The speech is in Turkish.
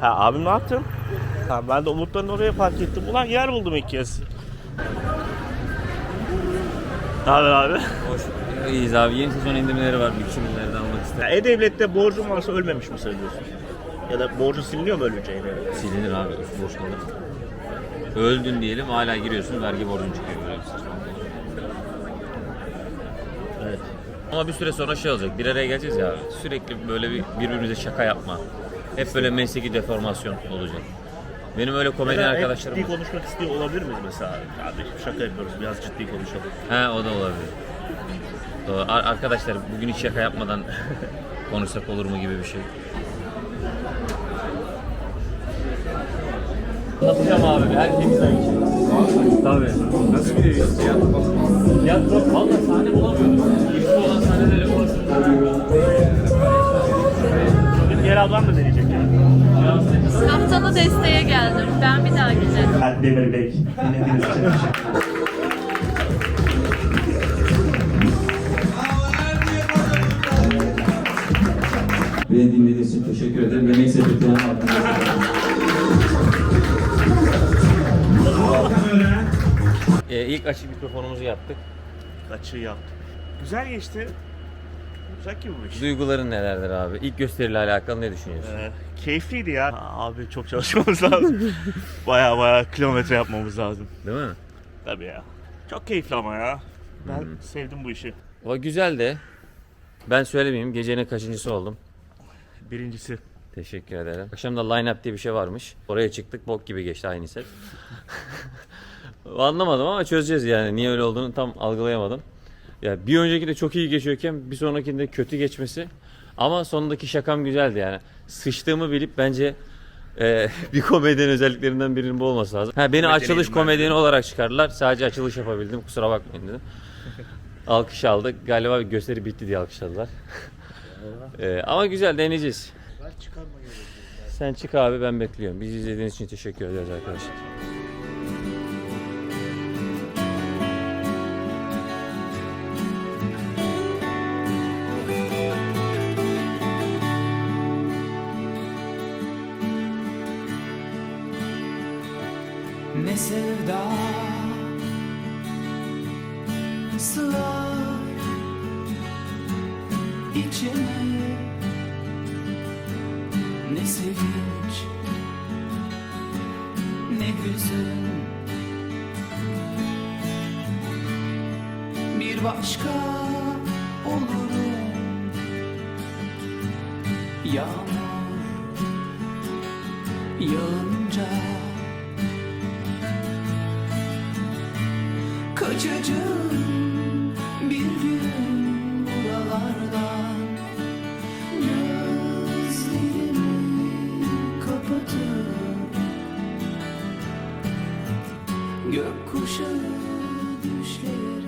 Ha abim ne yaptın? Ha, ben de Umutların oraya park ettim. Ulan yer buldum ilk kez. Ne haber abi? Hoş. İyiyiz abi. Yeni sezon indirimleri var. Biçimlerden almak istedim. Ya E-Devlet'te borcun varsa ölmemiş mi sayılıyorsun? Ya da borcu siliniyor mu ölünce E-Devlet? Silinir abi. Üst boş kalır. Öldün diyelim hala giriyorsun vergi borcun çıkıyor. Böyle bir saçma. Evet. Ama bir süre sonra şey olacak. Bir araya geleceğiz ya abi. Sürekli böyle bir birbirimize şaka yapma. Hep böyle mesleki deformasyon olacak. Benim öyle komedyen arkadaşlarım Ciddi var. konuşmak istiyor olabilir miyiz mesela? Abi şaka yapıyoruz biraz ciddi konuşalım. He o da olabilir. Doğru. Ar- arkadaşlar bugün hiç şaka yapmadan konuşsak olur mu gibi bir şey. Anlatacağım abi. Herkes aynı şey. Tabii. Nasıl bir tiyatro? Tiyatro valla sahne bulamıyordum. Girişte olan sahnelerle konuşuyoruz. Bugün diğer ablam da yani. Kaptana desteğe geldim. Ben bir daha gideceğim. Ben Demir Bey. Dinlediğiniz için teşekkür ederim. Beni dinlediğiniz için teşekkür ederim. Yemek sepetinin altında. Ee, ilk açık mikrofonumuzu yaptık. Kaçı yaptım. Güzel geçti. Güzel gibi bu iş. Duyguların nelerdir abi? İlk gösteriyle alakalı ne düşünüyorsun? Ee, keyifliydi ya. Abi çok çalışmamız lazım. baya baya kilometre yapmamız lazım. Değil mi? Tabii ya. Çok keyifli ama ya. Ben sevdim bu işi. O güzel de ben söylemeyeyim gecenin kaçıncısı oldum. Birincisi. Teşekkür ederim. Akşam da line up diye bir şey varmış. Oraya çıktık bok gibi geçti aynı set. Anlamadım ama çözeceğiz yani. Niye öyle olduğunu tam algılayamadım. Ya bir önceki de çok iyi geçiyorken bir sonrakinde kötü geçmesi. Ama sonundaki şakam güzeldi yani. Sıçtığımı bilip bence e, bir komedyen özelliklerinden birinin bu olması lazım. Ha, beni Komedyenim açılış ben. komedyeni olarak çıkardılar. Sadece açılış yapabildim. Kusura bakmayın dedim. Alkış aldık. Galiba bir gösteri bitti diye alkışladılar. E, ama güzel deneyeceğiz. Sen çık abi ben bekliyorum. Bizi izlediğiniz için teşekkür ederiz arkadaşlar. Ne sevda. Sığar içime Ne sevinç. Ne hüzün. Bir başka olurum. Yağmur yağınca Kaçacağım bir gün buralardan. Gözlerimi kapatıp Gökkuşağı düşler